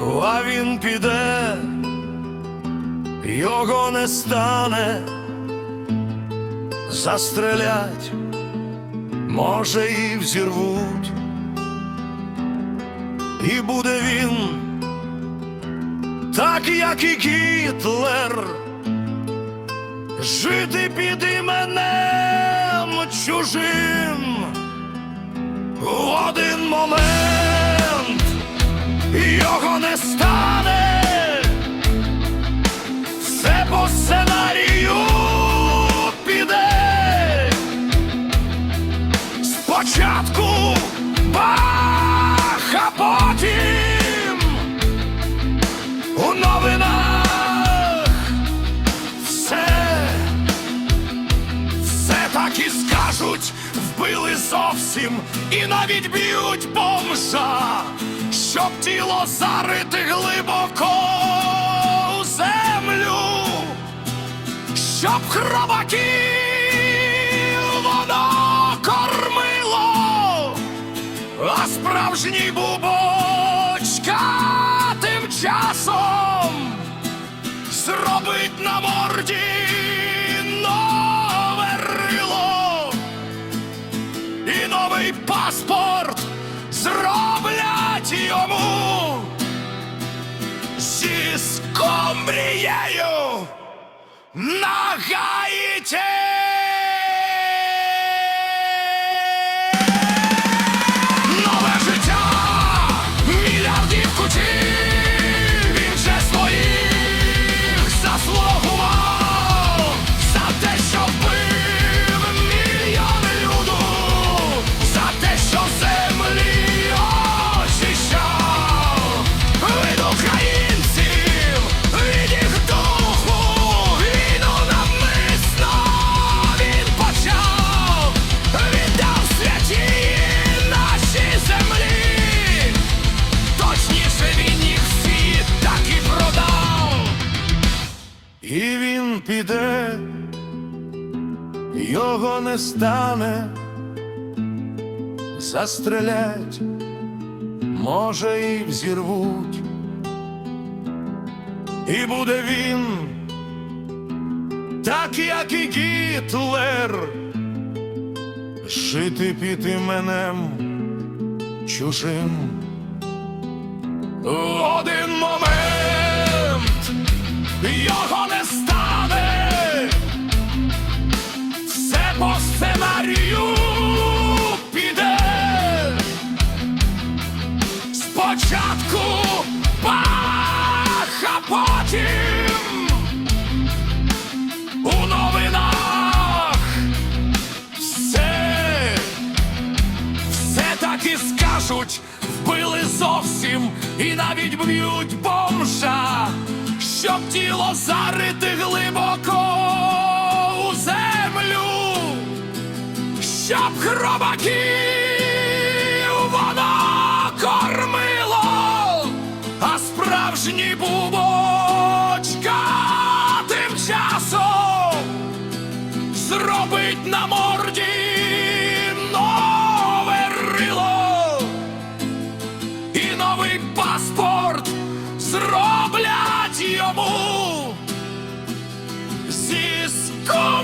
а він піде, його не стане, застрелять, може і взірвуть, і буде він, так як і Гітлер, жити під іменем чужим. В один момент його не стане, все по сценарію піде. Спочатку бах, а потім у новинах. Все все так і скажуть, вбили зовсім і навіть б'ють бомжа, щоб тіло зарити глибоко у землю, щоб хробаків воно кормило, а справжній бубочка тим часом скумбрією на Гаїті. Піде, його не стане, застрелять, може і взірвуть, і буде він, так як і Гітлер, жити під іменем чужим. В один момент його не Спочатку бах, а потім у новинах. Все все так і скажуть, вбили зовсім і навіть б'ють бомжа, щоб тіло зарити глибоко у землю, щоб хробаки на морді нове рило. І новий паспорт зроблять йому зі скор...